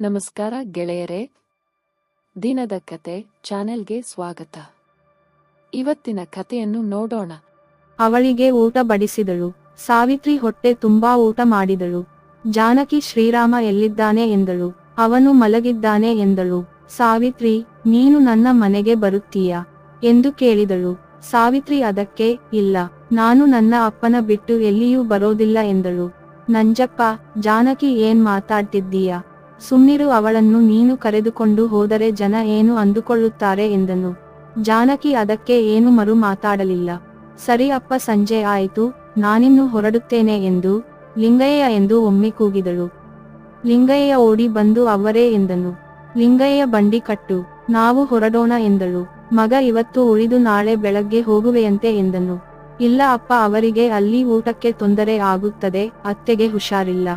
ನಮಸ್ಕಾರ ಗೆಳೆಯರೇ. ದಿನದ ಕತೆ ಚಾನೆಲ್ಗೆ ಸ್ವಾಗತ. ಇವತ್ತಿನ ಕಥೆಯನ್ನು ನೋಡೋಣ. ಅವಳಿಗೆ ಊಟ ಬಡಿಸಿದಳು. ಸಾವಿತ್ರಿ ಹೊಟ್ಟೆ ತುಂಬಾ ಊಟ ಮಾಡಿದಳು. ಜಾನಕಿ ಶ್ರೀರಾಮ ಎಲ್ಲಿದ್ದಾನೆ ಎಂದಳು. ಅವನು ಮಲಗಿದ್ದಾನೆ ಎಂದಳು. ಸಾವಿತ್ರಿ, ನೀನು ನನ್ನ ಮನೆಗೆ ಬರುತ್ತೀಯಾ? ಎಂದು ಕೇಳಿದಳು. ಸಾವಿತ್ರಿ, ಅದಕ್ಕೆ, ಇಲ್ಲ. ನಾನು ನನ್ನ ಅಪ್ಪನ ಬಿಟ್ಟು ಎಲ್ಲಿಯೂ ಬರೋದಿಲ್ಲ ಎಂದಳು. ನಂಜಪ್ಪ, ಜಾನಕಿ ಏನ್ ಮಾತಾಡ್ತಿದ್ದೀಯಾ? ಸುಮ್ನಿರು ಅವಳನ್ನು ನೀನು ಕರೆದುಕೊಂಡು ಹೋದರೆ ಜನ ಏನು ಅಂದುಕೊಳ್ಳುತ್ತಾರೆ ಎಂದನು. ಜಾನಕಿ ಅದಕ್ಕೆ ಏನು ಮರು ಮಾತಾಡಲಿಲ್ಲ. ಸರಿ ಅಪ್ಪ ಸಂಜೆ ಆಯಿತು, ನಾನಿನ್ನು ಹೊರಡುತ್ತೇನೆ ಎಂದು ಲಿಂಗಯ್ಯ ಎಂದು ಒಮ್ಮೆ ಕೂಗಿದಳು. ಲಿಂಗಯ್ಯ ಓಡಿ ಬಂದು ಅವರೇ ಎಂದನು. ಲಿಂಗಯ್ಯ ಬಂಡಿ ಕಟ್ಟು, ನಾವು ಹೊರಡೋಣ ಎಂದಳು. ಮಗ ಇವತ್ತು ಉಳಿದು ನಾಳೆ ಬೆಳಗ್ಗೆ ಹೋಗುವೆಯಂತೆ ಎಂದನು. ಇಲ್ಲ ಅಪ್ಪ ಅವರಿಗೆ ಅಲ್ಲಿ ಊಟಕ್ಕೆ ತೊಂದರೆ ಆಗುತ್ತದೆ, ಅತ್ತೆಗೆ ಹುಷಾರಿಲ್ಲ.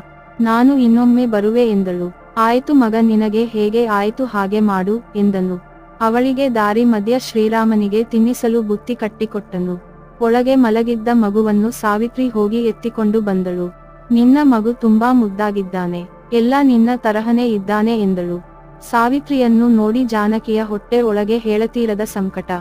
ನಾನು ಇನ್ನೊಮ್ಮೆ ಬರುವೆ ಎಂದಳು. ಆಯ್ತು ಮಗ, ನಿನಗೆ ಹೇಗೆ ಆಯಿತು ಹಾಗೆ ಮಾಡು ಎಂದನು. ಅವಳಿಗೆ ದಾರಿ ಮಧ್ಯ ಶ್ರೀರಾಮನಿಗೆ ತಿನ್ನಿಸಲು ಬುತ್ತಿ ಕಟ್ಟಿಕೊಟ್ಟನು. ಒಳಗೆ ಮಲಗಿದ್ದ ಮಗುವನ್ನು ಸಾವಿತ್ರಿ ಹೋಗಿ ಎತ್ತಿಕೊಂಡು ಬಂದಳು. ನಿನ್ನ ಮಗು ತುಂಬಾ ಮುದ್ದಾಗಿದ್ದಾನೆ, ಎಲ್ಲ ನಿನ್ನ ತರಹನೇ ಇದ್ದಾನೆ ಎಂದಳು. ಸಾವಿತ್ರಿಯನ್ನು ನೋಡಿ ಜಾನಕಿಯ ಹೊಟ್ಟೆ ಒಳಗೆ ಹೇಳತೀರದ ಸಂಕಟ.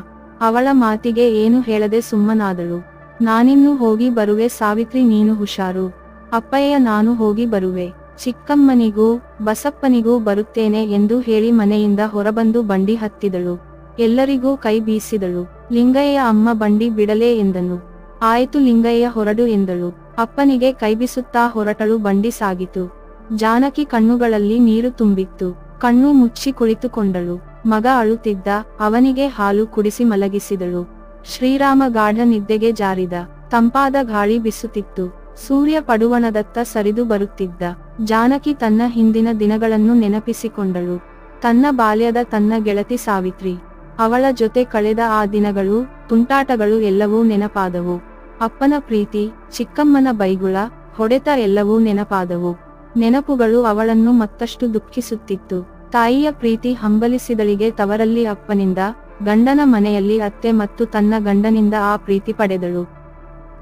ಅವಳ ಮಾತಿಗೆ ಏನು ಹೇಳದೆ ಸುಮ್ಮನಾದಳು. ನಾನಿನ್ನು ಹೋಗಿ ಬರುವೆ, ಸಾವಿತ್ರಿ ನೀನು ಹುಷಾರು. ಅಪ್ಪಯ್ಯ, ನಾನು ಹೋಗಿ ಬರುವೆ. ಚಿಕ್ಕಮ್ಮನಿಗೂ, ಬಸಪ್ಪನಿಗೂ ಬರುತ್ತೇನೆ ಎಂದು ಹೇಳಿ ಮನೆಯಿಂದ ಹೊರಬಂದು ಬಂಡಿ ಹತ್ತಿದಳು. ಎಲ್ಲರಿಗೂ ಕೈ ಬೀಸಿದಳು. ಲಿಂಗಯ್ಯ ಅಮ್ಮ ಬಂಡಿ ಬಿಡಲೇ ಎಂದನು. ಆಯಿತು ಲಿಂಗಯ್ಯ ಹೊರಡು ಎಂದಳು. ಅಪ್ಪನಿಗೆ ಕೈಬಿಸುತ್ತಾ ಹೊರಟಳು ಬಂಡಿ ಸಾಗಿತು. ಜಾನಕಿ ಕಣ್ಣುಗಳಲ್ಲಿ ನೀರು ತುಂಬಿತ್ತು. ಕಣ್ಣು ಮುಚ್ಚಿ ಕುಳಿತುಕೊಂಡಳು. ಮಗ ಅಳುತ್ತಿದ್ದ, ಅವನಿಗೆ ಹಾಲು ಕುಡಿಸಿ ಮಲಗಿಸಿದಳು. ಶ್ರೀರಾಮ ಗಾಢ ನಿದ್ದೆಗೆ ಜಾರಿದ. ತಂಪಾದ ಗಾಳಿ ಬಿಸುತ್ತಿತ್ತು. ಸೂರ್ಯ ಪಡುವಣದತ್ತ ಸರಿದು ಬರುತ್ತಿದ್ದ. ಜಾನಕಿ ತನ್ನ ಹಿಂದಿನ ದಿನಗಳನ್ನು ನೆನಪಿಸಿಕೊಂಡಳು. ತನ್ನ ಬಾಲ್ಯದ ತನ್ನ ಗೆಳತಿ ಸಾವಿತ್ರಿ. ಅವಳ ಜೊತೆ ಕಳೆದ ಆ ದಿನಗಳು, ತುಂಟಾಟಗಳು ಎಲ್ಲವೂ ನೆನಪಾದವು. ಅಪ್ಪನ ಪ್ರೀತಿ, ಚಿಕ್ಕಮ್ಮನ ಬೈಗುಳ, ಹೊಡೆತ ಎಲ್ಲವೂ ನೆನಪಾದವು. ನೆನಪುಗಳು ಅವಳನ್ನು ಮತ್ತಷ್ಟು ದುಃಖಿಸುತ್ತಿತ್ತು. ತಾಯಿಯ ಪ್ರೀತಿ ಹಂಬಲಿಸಿದಳಿಗೆ ತವರಲ್ಲಿ ಅಪ್ಪನಿಂದ, ಗಂಡನ ಮನೆಯಲ್ಲಿ ಅತ್ತೆ ಮತ್ತು ತನ್ನ ಗಂಡನಿಂದ ಆ ಪ್ರೀತಿ ಪಡೆದಳು.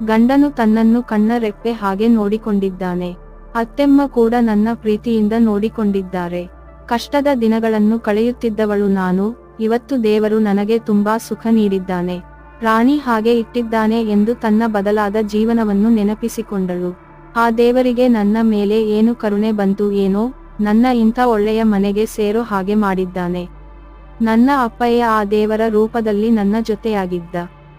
ಗಂಡನು ತನ್ನನ್ನು ಕಣ್ಣ ರೆಪ್ಪೆ ಹಾಗೆ ನೋಡಿಕೊಂಡಿದ್ದಾನೆ. ಅತ್ತೆಮ್ಮ ಕೂಡ ನನ್ನ ಪ್ರೀತಿಯಿಂದ ನೋಡಿಕೊಂಡಿದ್ದಾರೆ. ಕಷ್ಟದ ದಿನಗಳನ್ನು ಕಳೆಯುತ್ತಿದ್ದವಳು ನಾನು, ಇವತ್ತು ದೇವರು ನನಗೆ ತುಂಬಾ ಸುಖ ನೀಡಿದ್ದಾನೆ. ರಾಣಿ ಹಾಗೆ ಇಟ್ಟಿದ್ದಾನೆ ಎಂದು ತನ್ನ ಬದಲಾದ ಜೀವನವನ್ನು ನೆನಪಿಸಿಕೊಂಡಳು. ಆ ದೇವರಿಗೆ ನನ್ನ ಮೇಲೆ ಏನು ಕರುಣೆ ಬಂತು ಏನೋ, ನನ್ನ ಇಂಥ ಒಳ್ಳೆಯ ಮನೆಗೆ ಸೇರೋ ಹಾಗೆ ಮಾಡಿದ್ದಾನೆ. ನನ್ನ ಅಪ್ಪಯ್ಯ ಆ ದೇವರ ರೂಪದಲ್ಲಿ ನನ್ನ ಜೊತೆಯಾಗಿದ್ದ.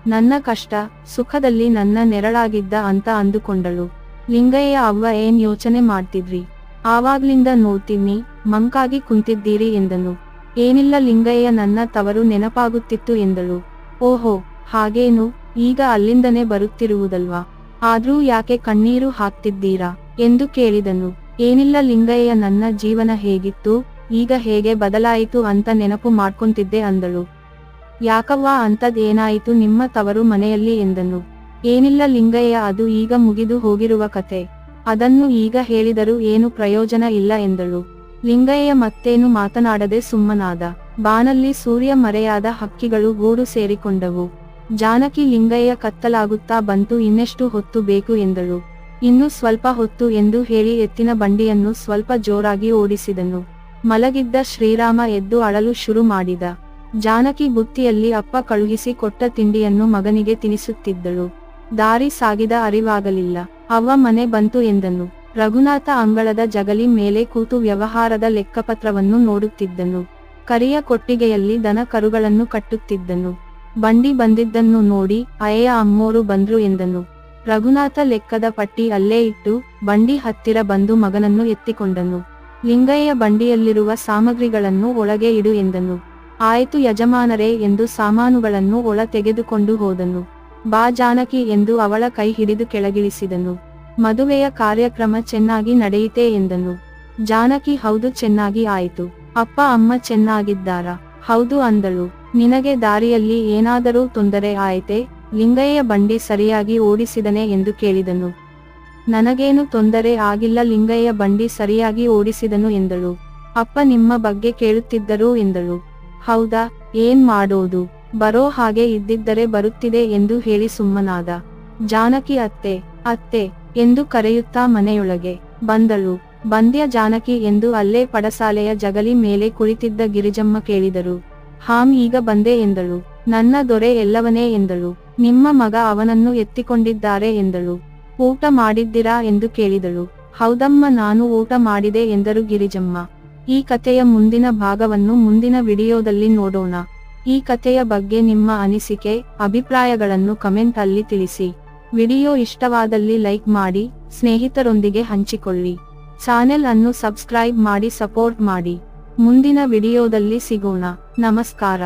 ನನ್ನ ಕಷ್ಟ, ಸುಖದಲ್ಲಿ ನನ್ನ ನೆರಳಾಗಿದ್ದ ಅಂತ ಅಂದುಕೊಂಡಳು. ಲಿಂಗಯ್ಯ ಅವ್ವ ಏನ್ ಯೋಚನೆ ಮಾಡ್ತಿದ್ರಿ? ಆವಾಗ್ಲಿಂದ ನೋಡ್ತೀನಿ, ಮಂಕಾಗಿ ಕುಂತಿದ್ದೀರಿ ಎಂದನು. ಏನಿಲ್ಲ ಲಿಂಗಯ್ಯ ನನ್ನ ತವರು ನೆನಪಾಗುತ್ತಿತ್ತು ಎಂದಳು. ಓಹೋ, ಹಾಗೇನು? ಈಗ ಅಲ್ಲಿಂದನೇ ಬರುತ್ತಿರುವುದಲ್ವಾ? ಆದ್ರೂ ಯಾಕೆ ಕಣ್ಣೀರು ಹಾಕ್ತಿದ್ದೀರಾ? ಎಂದು ಕೇಳಿದನು. ಏನಿಲ್ಲ ಲಿಂಗಯ್ಯ ನನ್ನ ಜೀವನ ಹೇಗಿತ್ತು, ಈಗ ಹೇಗೆ ಬದಲಾಯಿತು ಅಂತ ನೆನಪು ಮಾಡ್ಕೊಂತಿದ್ದೆ ಅಂದಳು. ಯಾಕವ್ವ ಅಂತದೇನಾಯಿತು ನಿಮ್ಮ ತವರು ಮನೆಯಲ್ಲಿ ಎಂದನು. ಏನಿಲ್ಲ ಲಿಂಗಯ್ಯ, ಅದು ಈಗ ಮುಗಿದು ಹೋಗಿರುವ ಕತೆ. ಅದನ್ನು ಈಗ ಹೇಳಿದರೂ ಏನು ಪ್ರಯೋಜನ ಇಲ್ಲ ಎಂದಳು. ಲಿಂಗಯ್ಯ ಮತ್ತೇನು ಮಾತನಾಡದೆ ಸುಮ್ಮನಾದ. ಬಾನಲ್ಲಿ ಸೂರ್ಯ ಮರೆಯಾದ ಹಕ್ಕಿಗಳು ಗೂಡು ಸೇರಿಕೊಂಡವು. ಜಾನಕಿ ಲಿಂಗಯ್ಯ ಕತ್ತಲಾಗುತ್ತಾ ಬಂತು, ಇನ್ನೆಷ್ಟು ಹೊತ್ತು ಬೇಕು ಎಂದಳು. ಇನ್ನು ಸ್ವಲ್ಪ ಹೊತ್ತು ಎಂದು ಹೇಳಿ ಎತ್ತಿನ ಬಂಡಿಯನ್ನು ಸ್ವಲ್ಪ ಜೋರಾಗಿ ಓಡಿಸಿದನು. ಮಲಗಿದ್ದ ಶ್ರೀರಾಮ ಎದ್ದು ಅಳಲು ಶುರು ಮಾಡಿದ. ಜಾನಕಿ ಬುತ್ತಿಯಲ್ಲಿ ಅಪ್ಪ ಕಳುಹಿಸಿ ಕೊಟ್ಟ ತಿಂಡಿಯನ್ನು ಮಗನಿಗೆ ತಿನಿಸುತ್ತಿದ್ದಳು. ದಾರಿ ಸಾಗಿದ ಅರಿವಾಗಲಿಲ್ಲ. ಅವ್ವ ಮನೆ ಬಂತು ಎಂದನು. ರಘುನಾಥ ಅಂಗಳದ ಜಗಲಿ ಮೇಲೆ ಕೂತು ವ್ಯವಹಾರದ ಲೆಕ್ಕಪತ್ರವನ್ನು ನೋಡುತ್ತಿದ್ದನು. ಕರಿಯ ಕೊಟ್ಟಿಗೆಯಲ್ಲಿ ದನ ಕರುಗಳನ್ನು ಕಟ್ಟುತ್ತಿದ್ದನು. ಬಂಡಿ ಬಂದಿದ್ದನ್ನು ನೋಡಿ ಅಯ್ಯ ಅಮ್ಮೋರು ಬಂದ್ರು ಎಂದನು. ರಘುನಾಥ ಲೆಕ್ಕದ ಪಟ್ಟಿ ಅಲ್ಲೇ ಇಟ್ಟು ಬಂಡಿ ಹತ್ತಿರ ಬಂದು ಮಗನನ್ನು ಎತ್ತಿಕೊಂಡನು. ಲಿಂಗಯ್ಯ ಬಂಡಿಯಲ್ಲಿರುವ ಸಾಮಗ್ರಿಗಳನ್ನು ಒಳಗೆ ಇಡು ಎಂದನು. ಆಯ್ತು ಯಜಮಾನರೇ ಎಂದು ಸಾಮಾನುಗಳನ್ನು ಒಳ ತೆಗೆದುಕೊಂಡು ಹೋದನು. ಬಾ ಜಾನಕಿ ಎಂದು ಅವಳ ಕೈ ಹಿಡಿದು ಕೆಳಗಿಳಿಸಿದನು. ಮದುವೆಯ ಕಾರ್ಯಕ್ರಮ ಚೆನ್ನಾಗಿ ನಡೆಯಿತೆ ಎಂದನು. ಜಾನಕಿ ಹೌದು ಚೆನ್ನಾಗಿ ಆಯಿತು. ಅಪ್ಪ, ಅಮ್ಮ ಚೆನ್ನಾಗಿದ್ದಾರಾ. ಹೌದು ಅಂದಳು. ನಿನಗೆ ದಾರಿಯಲ್ಲಿ ಏನಾದರೂ ತೊಂದರೆ ಆಯಿತೆ? ಲಿಂಗಯ್ಯ ಬಂಡಿ ಸರಿಯಾಗಿ ಓಡಿಸಿದನೆ ಎಂದು ಕೇಳಿದನು. ನನಗೇನು ತೊಂದರೆ ಆಗಿಲ್ಲ, ಲಿಂಗಯ್ಯ ಬಂಡಿ ಸರಿಯಾಗಿ ಓಡಿಸಿದನು ಎಂದಳು. ಅಪ್ಪ, ನಿಮ್ಮ ಬಗ್ಗೆ ಕೇಳುತ್ತಿದ್ದರು ಎಂದಳು. ಹೌದಾ, ಏನ್ ಮಾಡೋದು? ಬರೋ ಹಾಗೆ ಇದ್ದಿದ್ದರೆ ಬರುತ್ತಿದೆ ಎಂದು ಹೇಳಿ ಸುಮ್ಮನಾದ. ಜಾನಕಿ ಅತ್ತೆ ಅತ್ತೆ, ಎಂದು ಕರೆಯುತ್ತಾ ಮನೆಯೊಳಗೆ ಬಂದಳು. ಬಂದ್ಯ ಜಾನಕಿ ಎಂದು ಅಲ್ಲೇ ಪಡಸಾಲೆಯ ಜಗಲಿ ಮೇಲೆ ಕುಳಿತಿದ್ದ ಗಿರಿಜಮ್ಮ ಕೇಳಿದರು. ಹಾಂ, ಈಗ ಬಂದೆ ಎಂದಳು. ನನ್ನ ದೊರೆ ಎಲ್ಲವನೇ ಎಂದಳು. ನಿಮ್ಮ ಮಗ ಅವನನ್ನು ಎತ್ತಿಕೊಂಡಿದ್ದಾರೆ ಎಂದಳು. ಊಟ ಮಾಡಿದ್ದೀರಾ ಎಂದು ಕೇಳಿದಳು. ಹೌದಮ್ಮ, ನಾನು ಊಟ ಮಾಡಿದೆ ಎಂದರು ಗಿರಿಜಮ್ಮ. ಈ ಕಥೆಯ ಮುಂದಿನ ಭಾಗವನ್ನು ಮುಂದಿನ ವಿಡಿಯೋದಲ್ಲಿ ನೋಡೋಣ. ಈ ಕಥೆಯ ಬಗ್ಗೆ ನಿಮ್ಮ ಅನಿಸಿಕೆ, ಅಭಿಪ್ರಾಯಗಳನ್ನು ಕಮೆಂಟ್ ಅಲ್ಲಿ ತಿಳಿಸಿ. ವಿಡಿಯೋ ಇಷ್ಟವಾದಲ್ಲಿ ಲೈಕ್ ಮಾಡಿ, ಸ್ನೇಹಿತರೊಂದಿಗೆ ಹಂಚಿಕೊಳ್ಳಿ. ಚಾನೆಲ್ ಅನ್ನು ಸಬ್ಸ್ಕ್ರೈಬ್ ಮಾಡಿ ಸಪೋರ್ಟ್ ಮಾಡಿ. ಮುಂದಿನ ವಿಡಿಯೋದಲ್ಲಿ ಸಿಗೋಣ. ನಮಸ್ಕಾರ.